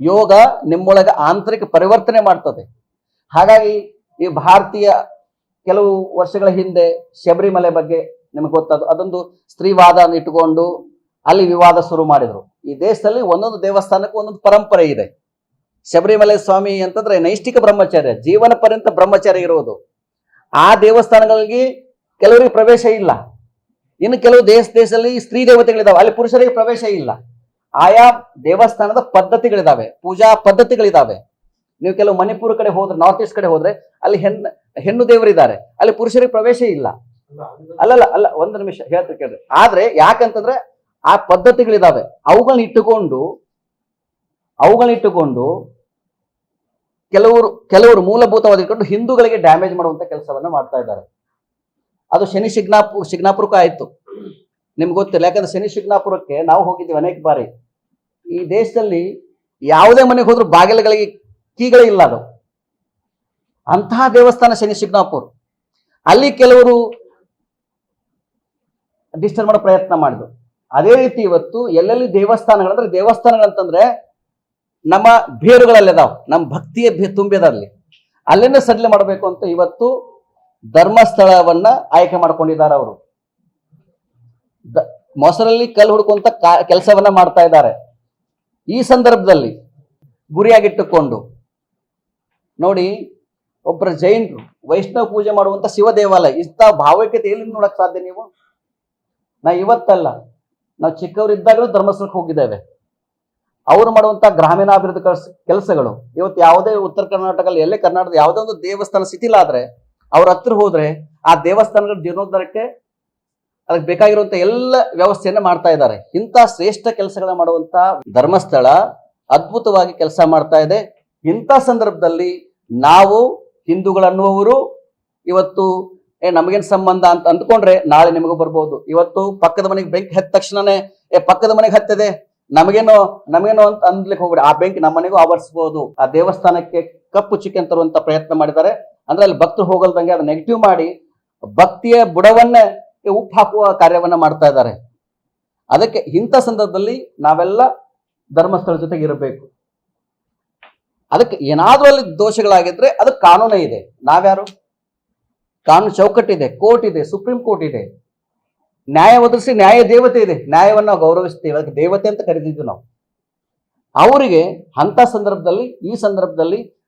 ಯೋಗ ನಿಮ್ಮೊಳಗೆ ಆಂತರಿಕ ಪರಿವರ್ತನೆ ಮಾಡ್ತದೆ. ಹಾಗಾಗಿ ಈ ಭಾರತೀಯ ಕೆಲವು ವರ್ಷಗಳ ಹಿಂದೆ ಶಬರಿಮಲೆ ಬಗ್ಗೆ ನಿಮಗೆ ಗೊತ್ತದು ಅದೊಂದು ಸ್ತ್ರೀವಾದ ಇಟ್ಟುಕೊಂಡು ಅಲ್ಲಿ ವಿವಾದ ಶುರು ಮಾಡಿದರು. ಈ ದೇಶದಲ್ಲಿ ಒಂದೊಂದು ದೇವಸ್ಥಾನಕ್ಕೂ ಒಂದೊಂದು ಪರಂಪರೆ ಇದೆ. ಶಬರಿಮಲೆ ಸ್ವಾಮಿ ಅಂತಂದ್ರೆ ನೈಷ್ಠಿಕ ಬ್ರಹ್ಮಚಾರ್ಯ ಜೀವನ ಪರ್ಯಂತ ಬ್ರಹ್ಮಚಾರ್ಯ ಇರುವುದು ಆ ದೇವಸ್ಥಾನಗಳಿಗೆ ಕೆಲವರಿಗೆ ಪ್ರವೇಶ ಇಲ್ಲ. ಇನ್ನು ಕೆಲವು ದೇಶ ದೇಶದಲ್ಲಿ ಸ್ತ್ರೀ ದೇವತೆಗಳಿದ್ದಾವೆ ಅಲ್ಲಿ ಪುರುಷರಿಗೆ ಪ್ರವೇಶ ಇಲ್ಲ. ಆಯಾ ದೇವಸ್ಥಾನದ ಪದ್ಧತಿಗಳಿದಾವೆ, ಪೂಜಾ ಪದ್ಧತಿಗಳಿದಾವೆ. ನೀವು ಕೆಲವು ಮಣಿಪುರ ಕಡೆ ಹೋದ್ರೆ ನಾರ್ತ್ ಈಸ್ಟ್ ಕಡೆ ಹೋದ್ರೆ, ಅಲ್ಲಿ ಹೆಣ್ಣು ಹೆಣ್ಣು ದೇವರಿದ್ದಾರೆ. ಅಲ್ಲಿ ಪುರುಷರಿಗೆ ಪ್ರವೇಶ ಇಲ್ಲ. ಅಲ್ಲಲ್ಲ, ಅಲ್ಲ, ಒಂದು ನಿಮಿಷ, ಹೇಳ್ತೀನಿ ಕೇಳ್ರಿ. ಆದ್ರೆ ಯಾಕಂತಂದ್ರೆ ಆ ಪದ್ಧತಿಗಳಿದಾವೆ. ಅವುಗಳನ್ನ ಇಟ್ಟುಕೊಂಡು ಅವುಗಳನ್ನ ಇಟ್ಟುಕೊಂಡು ಕೆಲವರು ಕೆಲವರು ಮೂಲಭೂತವಾಗಿ ಇಟ್ಕೊಂಡು ಹಿಂದೂಗಳಿಗೆ ಡ್ಯಾಮೇಜ್ ಮಾಡುವಂತ ಕೆಲಸವನ್ನ ಮಾಡ್ತಾ ಇದ್ದಾರೆ. ಅದು ಶನಿ ಶಿಗ್ನಾಪು ಶಿಗ್ನಾಪುರಕ್ಕೆ ಆಯ್ತು. ನಿಮ್ಗೆ ಗೊತ್ತಿಲ್ಲ. ಯಾಕಂದ್ರೆ ಶನಿ ಶಿಗ್ನಾಪುರಕ್ಕೆ ನಾವು ಹೋಗಿದ್ದೀವಿ ಅನೇಕ ಬಾರಿ. ಈ ದೇಶದಲ್ಲಿ ಯಾವುದೇ ಮನೆಗೆ ಹೋದ್ರೂ ಬಾಗಿಲುಗಳಿಗೆ ಕೀಗಳೇ ಇಲ್ಲ ಅದು. ಅಂತಹ ದೇವಸ್ಥಾನ ಶನಿ ಶಿಗ್ನಾಪುರ್. ಅಲ್ಲಿ ಕೆಲವರು ಡಿಸ್ಟರ್ಬ್ ಮಾಡೋ ಪ್ರಯತ್ನ ಮಾಡಿದ್ರು. ಅದೇ ರೀತಿ ಇವತ್ತು ಎಲ್ಲೆಲ್ಲಿ ದೇವಸ್ಥಾನಗಳಂದ್ರೆ ದೇವಸ್ಥಾನಗಳಂತಂದ್ರೆ ನಮ್ಮ ಬೇರುಗಳಲ್ಲಿ ಅದಾವ. ನಮ್ಮ ಭಕ್ತಿಯ ತುಂಬಿದ ತುಂಬಿದಲ್ಲಿ ಅಲ್ಲಿಂದ ಸಡ್ಲೆ ಮಾಡಬೇಕು ಅಂತ ಇವತ್ತು ಧರ್ಮಸ್ಥಳವನ್ನ ಆಯ್ಕೆ ಮಾಡ್ಕೊಂಡಿದ್ದಾರೆ ಅವರು. ಮೊಸರಲ್ಲಿ ಕಲ್ಲು ಹುಡ್ಕೊಂತ ಕೆಲಸವನ್ನ ಮಾಡ್ತಾ ಇದ್ದಾರೆ. ಈ ಸಂದರ್ಭದಲ್ಲಿ ಗುರಿಯಾಗಿಟ್ಟುಕೊಂಡು ನೋಡಿ ಒಬ್ಬರ ಜೈನರು ವೈಷ್ಣವ ಪೂಜೆ ಮಾಡುವಂತ ಶಿವ ದೇವಾಲಯ, ಇಂಥ ಭಾವೈಕ್ಯತೆ ಎಲ್ಲಿ ನೋಡಕ್ಕೆ ಸಾಧ್ಯ ನೀವು? ನಾ ಇವತ್ತಲ್ಲ, ನಾವು ಚಿಕ್ಕವರಿದ್ದಾಗಲೂ ಧರ್ಮಸ್ಥಳಕ್ಕೆ ಹೋಗಿದ್ದೇವೆ. ಅವರು ಮಾಡುವಂತ ಗ್ರಾಮೀಣಾಭಿವೃದ್ಧಿ ಕೆಲಸ ಕೆಲಸಗಳು, ಇವತ್ತು ಯಾವುದೇ ಉತ್ತರ ಕರ್ನಾಟಕದಲ್ಲಿ, ಎಲ್ಲೇ ಕರ್ನಾಟಕದ ಯಾವುದೇ ಒಂದು ದೇವಸ್ಥಾನ ಶಿಥಿಲ ಆದ್ರೆ ಅವ್ರ ಹತ್ರ ಹೋದ್ರೆ ಆ ದೇವಸ್ಥಾನಗಳ ಜೀರ್ಣೋದ್ಧಾರಕ್ಕೆ ಅದಕ್ಕೆ ಬೇಕಾಗಿರುವಂತಹ ಎಲ್ಲ ವ್ಯವಸ್ಥೆಯನ್ನು ಮಾಡ್ತಾ ಇದ್ದಾರೆ. ಇಂಥ ಶ್ರೇಷ್ಠ ಕೆಲಸಗಳನ್ನ ಮಾಡುವಂತ ಧರ್ಮಸ್ಥಳ ಅದ್ಭುತವಾಗಿ ಕೆಲಸ ಮಾಡ್ತಾ ಇದೆ. ಇಂಥ ಸಂದರ್ಭದಲ್ಲಿ ನಾವು ಹಿಂದೂಗಳನ್ನುವರು ಇವತ್ತು, ಏ, ನಮಗೇನು ಸಂಬಂಧ ಅಂತ ಅಂದ್ಕೊಂಡ್ರೆ ನಾಳೆ ನಿಮಗೂ ಬರ್ಬೋದು. ಇವತ್ತು ಪಕ್ಕದ ಮನೆಗೆ ಬೆಂಕಿ ಹತ್ತ ತಕ್ಷಣನೇ, ಏ, ಪಕ್ಕದ ಮನೆಗೆ ಹತ್ತದೆ. ನಮಗೇನೋ ನಮಗೇನೋ ಅಂತ ಅನ್ಲಿಕ್ಕೆ ಹೋಗ್ಬಿಡಿ. ಆ ಬೆಂಕಿ ನಮ್ಮ ಮನೆಗೂ ಆವರಿಸಬಹುದು ಆ ದೇವಸ್ಥಾನಕ್ಕೆ ಕಪ್ಪು ಚಿಕನ್ ತರುವಂತ ಪ್ರಯತ್ನ ಮಾಡಿದ್ದಾರೆ. ಅಂದ್ರೆ ಅಲ್ಲಿ ಭಕ್ತರು ಹೋಗಲ್ದಂಗೆ ಅದು ನೆಗೆಟಿವ್ ಮಾಡಿ ಭಕ್ತಿಯ ಬುಡವನ್ನೇ ಉಪ್ಪು ಹಾಕುವ ಕಾರ್ಯವನ್ನ ಮಾಡ್ತಾ ಇದ್ದಾರೆ. ಅದಕ್ಕೆ ಇಂಥ ಸಂದರ್ಭದಲ್ಲಿ ನಾವೆಲ್ಲ ಧರ್ಮಸ್ಥಳ ಜೊತೆಗೆ ಇರಬೇಕು. ಅದಕ್ಕೆ ಏನಾದರೂ ಅಲ್ಲಿ ದೋಷಗಳಾಗಿದ್ರೆ ಅದು ಕಾನೂನೇ ಇದೆ. ನಾವ್ಯಾರು? ಕಾನೂನು ಚೌಕಟ್ಟಿದೆ ಕೋರ್ಟ್ ಇದೆ, ಸುಪ್ರೀಂ ಕೋರ್ಟ್ ಇದೆ. ನ್ಯಾಯ ಒದಗಿಸಿ ನ್ಯಾಯ ದೇವತೆ ಇದೆ. ನ್ಯಾಯವನ್ನ ನಾವು ಗೌರವಿಸ್ತೀವಿ. ಅದಕ್ಕೆ ದೇವತೆ ಅಂತ ಕರೀತಿದ್ವಿ ನಾವು. ಅವರಿಗೆ ಅಂತ ಸಂದರ್ಭದಲ್ಲಿ, ಈ ಸಂದರ್ಭದಲ್ಲಿ